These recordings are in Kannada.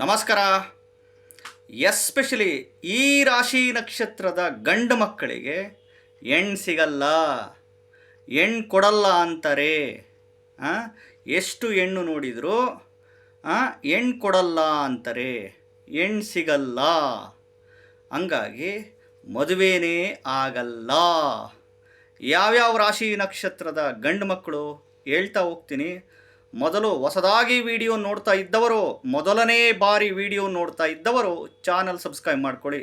ನಮಸ್ಕಾರ. ಎಸ್ಪೆಷಲಿ ಈ ರಾಶಿ ನಕ್ಷತ್ರದ ಗಂಡು ಮಕ್ಕಳಿಗೆ ಹೆಣ್ಣು ಸಿಗಲ್ಲ ಹೆಣ್ಣು ಕೊಡಲ್ಲ ಅಂತಾರೆ? ಎಷ್ಟು ಹೆಣ್ಣು ನೋಡಿದ್ರು ಹೆಣ್ಣು ಕೊಡಲ್ಲ ಅಂತಾರೆ. ಹೆಣ್ಣು ಸಿಗಲ್ಲ. ಹಂಗಾಗಿ ಮದುವೆನೇ ಆಗಲ್ಲ. ಯಾವ್ಯಾವ ರಾಶಿ ನಕ್ಷತ್ರದ ಗಂಡು ಮಕ್ಕಳು ಹೇಳ್ತಾ ಹೋಗ್ತೀನಿ. ಮೊದಲು ಹೊಸದಾಗಿ ವಿಡಿಯೋ ನೋಡ್ತಾ ಇದ್ದವರು, ಮೊದಲನೇ ಬಾರಿ ವಿಡಿಯೋ ನೋಡ್ತಾ ಇದ್ದವರು ಚಾನಲ್ ಸಬ್ಸ್ಕ್ರೈಬ್ ಮಾಡ್ಕೊಳ್ಳಿ.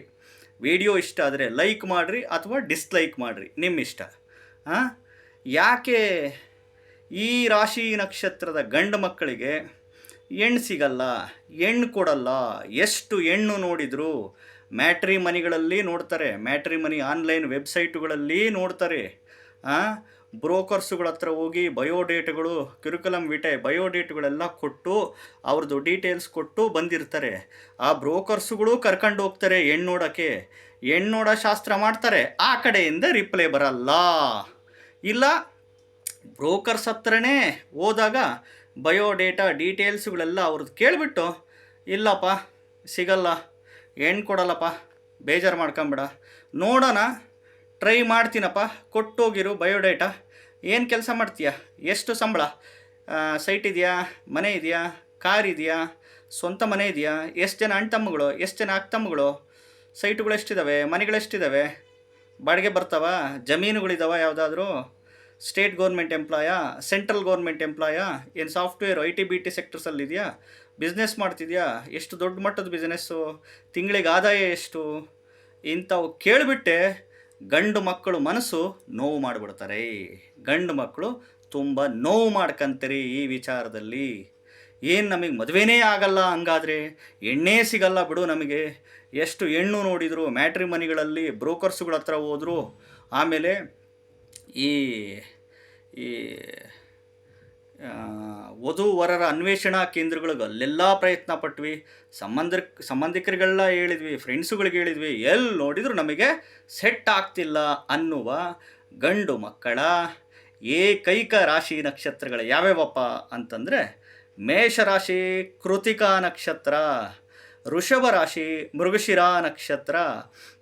ವಿಡಿಯೋ ಇಷ್ಟ ಆದರೆ ಲೈಕ್ ಮಾಡಿರಿ ಅಥವಾ ಡಿಸ್ಲೈಕ್ ಮಾಡಿರಿ ನಿಮ್ಮ ಇಷ್ಟ. ಹಾಂ ಯಾಕೆ ಈ ರಾಶಿ ನಕ್ಷತ್ರದ ಗಂಡು ಮಕ್ಕಳಿಗೆ ಹೆಣ್ಣು ಸಿಗಲ್ಲ ಹೆಣ್ಣು ಕೊಡಲ್ಲ, ಎಷ್ಟು ಹೆಣ್ಣು ನೋಡಿದ್ರು ಮ್ಯಾಟ್ರಿ ಮನಿಗಳಲ್ಲಿ ನೋಡ್ತಾರೆ ಮ್ಯಾಟ್ರಿ ಮನಿ ಆನ್ಲೈನ್ ವೆಬ್ಸೈಟುಗಳಲ್ಲಿ ನೋಡ್ತಾರೆ. ಬ್ರೋಕರ್ಸುಗಳ ಹತ್ರ ಹೋಗಿ ಬಯೋಡೇಟ್ಗಳು ಕಿರುಕುಲಂ ವಿಟೆ ಬಯೋಡೇಟ್ಗಳೆಲ್ಲ ಕೊಟ್ಟು ಅವ್ರದ್ದು ಡೀಟೇಲ್ಸ್ ಕೊಟ್ಟು ಬಂದಿರ್ತಾರೆ. ಆ ಬ್ರೋಕರ್ಸುಗಳು ಕರ್ಕೊಂಡು ಹೋಗ್ತಾರೆ ಹೆಣ್ಣು ನೋಡೋಕ್ಕೆ ಹೆಣ್ಣು ನೋಡೋ ಶಾಸ್ತ್ರ ಮಾಡ್ತಾರೆ, ಆ ಕಡೆಯಿಂದ ರಿಪ್ಲೈ ಬರಲ್ಲ. ಇಲ್ಲ, ಬ್ರೋಕರ್ಸ್ ಹತ್ರನೇ ಹೋದಾಗ ಬಯೋಡೇಟಾ ಡೀಟೇಲ್ಸ್ಗಳೆಲ್ಲ ಅವ್ರದ್ದು ಕೇಳಿಬಿಟ್ಟು, ಇಲ್ಲಪ್ಪ, ಸಿಗಲ್ಲ ಹೆಣ್ಣು ಕೊಡಲ್ಲಪ್ಪ, ಬೇಜಾರು ಮಾಡ್ಕೊಂಬೇಡ. ನೋಡೋಣ ಟ್ರೈ ಮಾಡ್ತೀನಪ್ಪ, ಕೊಟ್ಟೋಗಿರು ಬಯೋಡೇಟಾ ಏನು ಕೆಲಸ ಮಾಡ್ತೀಯಾ? ಎಷ್ಟು ಸಂಬಳ? ಸೈಟ್ ಇದೆಯಾ? ಮನೆ ಇದೆಯಾ? ಕಾರ್ ಇದೆಯಾ? ಸ್ವಂತ ಮನೆ ಇದೆಯಾ? ಎಷ್ಟು ಜನ ಅಣ್ಣ ತಮ್ಮಗಳು ಎಷ್ಟು ಜನ ಅಕ್ಕ ತಮ್ಮಗಳು ಸೈಟುಗಳು ಎಷ್ಟಿದ್ದಾವೆ ಮನೆಗಳು ಎಷ್ಟಿದ್ದಾವೆ ಬಾಡಿಗೆ ಬರ್ತಾವ? ಜಮೀನುಗಳಿದ್ದಾವ ಯಾವುದಾದ್ರೂ? State government employee central government employee ಏನು software I T B T ಸೆಕ್ಟರ್ಸಲ್ಲಿ ಇದೆಯಾ? ಬಿಸ್ನೆಸ್ ಮಾಡ್ತಿದ್ಯಾ? ಎಷ್ಟು ದೊಡ್ಡ ಮಟ್ಟದ ಬಿಸ್ನೆಸ್ಸು ತಿಂಗಳಿಗೆ ಆದಾಯ ಎಷ್ಟು? ಇಂಥವು ಕೇಳಿಬಿಟ್ಟೆ. ಗಂಡು ಮಕ್ಕಳು ಮನಸ್ಸು ನೋವು ಮಾಡಿಬಿಡ್ತಾರೆ. ಗಂಡು ಮಕ್ಕಳು ತುಂಬ ನೋವು ಮಾಡ್ಕಂತೀರಿ ಈ ವಿಚಾರದಲ್ಲಿ. ಏನು ನಮಗೆ ಮದುವೆನೇ ಆಗಲ್ಲ ಹಂಗಾದರೆ? ಎಣ್ಣೆ ಸಿಗಲ್ಲ ಬಿಡು ನಮಗೆ. ಎಷ್ಟು ಹೆಣ್ಣು ನೋಡಿದರು ಮ್ಯಾಟ್ರಿ ಮನಿಗಳಲ್ಲಿ ಬ್ರೋಕರ್ಸ್ಗಳ ಹತ್ರ ಹೋದರು. ಆಮೇಲೆ ಈ ಈ ವಧು ವರರ ಅನ್ವೇಷಣಾ ಕೇಂದ್ರಗಳಿಗೆ ಅಲ್ಲೆಲ್ಲ ಪ್ರಯತ್ನ ಪಟ್ವಿ. ಸಂಬಂಧ ಸಂಬಂಧಿಕರಿಗೆಲ್ಲ ಹೇಳಿದ್ವಿ ಫ್ರೆಂಡ್ಸುಗಳಿಗೆ ಹೇಳಿದ್ವಿ ಎಲ್ಲಿ ನೋಡಿದ್ರು ನಮಗೆ ಸೆಟ್ ಆಗ್ತಿಲ್ಲ ಅನ್ನುವ ಗಂಡು ಮಕ್ಕಳ ಏಕೈಕ ರಾಶಿ ನಕ್ಷತ್ರಗಳು ಯಾವ್ಯಾವಪ್ಪ ಅಂತಂದರೆ ಮೇಷರಾಶಿ ಕೃತಿಕಾ ನಕ್ಷತ್ರ. ವೃಷಭ ರಾಶಿ ಮೃಗಶಿರ ನಕ್ಷತ್ರ,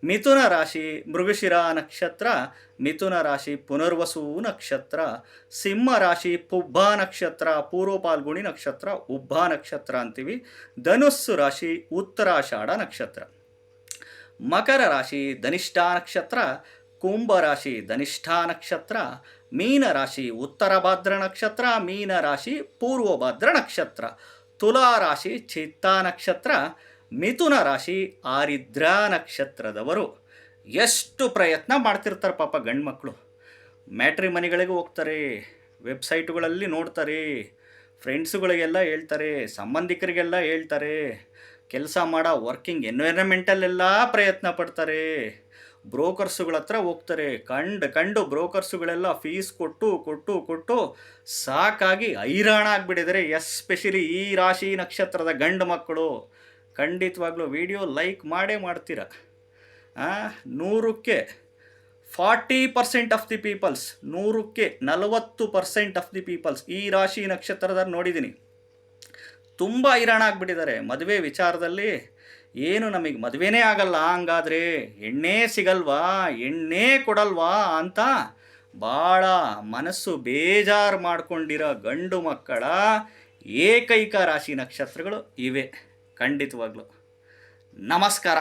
ಮಿಥುನ ರಾಶಿ, ಮೃಗಶಿರ ನಕ್ಷತ್ರ, ಮಿಥುನ ರಾಶಿ, ಪುನರ್ವಸು ನಕ್ಷತ್ರ, ಸಿಂಹ ರಾಶಿ, ಪುಬ್ಬ ನಕ್ಷತ್ರ ಪೂರ್ವ ಪಾಲ್ಗುಣಿ ನಕ್ಷತ್ರ, ಉಬ್ಬ ನಕ್ಷತ್ರ ಅಂತೀವಿ. ಧನುಸ್ಸು ರಾಶಿ, ಉತ್ತರಾಷಾಢ ನಕ್ಷತ್ರ. ಮಕರ ರಾಶಿ, ಧನಿಷ್ಠ ನಕ್ಷತ್ರ, ಕುಂಭ ರಾಶಿ, ಧನಿಷ್ಠ ನಕ್ಷತ್ರ, ಮೀನ ರಾಶಿ, ಉತ್ತರ ಭಾದ್ರ ನಕ್ಷತ್ರ, ಮೀನ ರಾಶಿ, ಪೂರ್ವ ಭಾದ್ರ ನಕ್ಷತ್ರ. ತುಲಾ ರಾಶಿ, ಚಿತ್ತ ನಕ್ಷತ್ರ ಮಿಥುನ ರಾಶಿ ಆರಿದ್ರ ನಕ್ಷತ್ರದವರು. ಎಷ್ಟು ಪ್ರಯತ್ನ ಮಾಡ್ತಿರ್ತಾರೆ ಪಾಪ ಗಂಡು ಮಕ್ಕಳು ಮ್ಯಾಟ್ರಿ ಮನೆಗಳಿಗೆ ಹೋಗ್ತಾರೆ, ವೆಬ್ಸೈಟ್ಗಳಲ್ಲಿ ನೋಡ್ತಾರೆ, ಫ್ರೆಂಡ್ಸುಗಳಿಗೆಲ್ಲ ಹೇಳ್ತಾರೆ, ಸಂಬಂಧಿಕರಿಗೆಲ್ಲ ಹೇಳ್ತಾರೆ, ಕೆಲಸ ಮಾಡೋ ವರ್ಕಿಂಗ್ ಎನ್ವೈರನ್ಮೆಂಟಲ್ಲೆಲ್ಲ ಪ್ರಯತ್ನ ಪಡ್ತಾರೆ. ಬ್ರೋಕರ್ಸುಗಳ ಹತ್ರ ಹೋಗ್ತಾರೆ, ಕಂಡು ಕಂಡು ಬ್ರೋಕರ್ಸುಗಳೆಲ್ಲ ಫೀಸ್ ಕೊಟ್ಟು ಕೊಟ್ಟು ಕೊಟ್ಟು ಸಾಕಾಗಿ ಹೈರಾಣ ಆಗಿಬಿಟ್ಟಿದ್ದಾರೆ ಎಸ್ಪೆಷಲಿ ಈ ರಾಶಿ ನಕ್ಷತ್ರದ ಗಂಡು ಮಕ್ಕಳು ಖಂಡಿತವಾಗ್ಲೂ ವಿಡಿಯೋ ಲೈಕ್ ಮಾಡೇ ಮಾಡ್ತೀರ. ನೂರಕ್ಕೆ forty percent of the peoples, ನೂರಕ್ಕೆ ನಲವತ್ತು ಪರ್ಸೆಂಟ್ ಆಫ್ ದಿ ಪೀಪಲ್ಸ್ ಈ ರಾಶಿ ನಕ್ಷತ್ರದಲ್ಲಿ ನೋಡಿದ್ದೀನಿ. ತುಂಬ ಹೈರಾಣ ಆಗಿಬಿಟ್ಟಿದ್ದಾರೆ. ಮದುವೆ ವಿಚಾರದಲ್ಲಿ ಏನು ನಮಗೆ ಮದುವೆನೇ ಆಗಲ್ಲ, ಹಂಗಾದ್ರೆ ಎಣ್ಣೆ ಸಿಗಲ್ವಾ, ಎಣ್ಣೆ ಕೊಡಲ್ವಾ ಅಂತ ಭಾಳ ಮನಸ್ಸು ಬೇಜಾರು ಮಾಡ್ಕೊಂಡಿರೋ ಗಂಡು ಮಕ್ಕಳ ಏಕೈಕ ರಾಶಿ ನಕ್ಷತ್ರಗಳು ಇವೆ. ಖಂಡಿತವಾಗ್ಲು. ನಮಸ್ಕಾರ.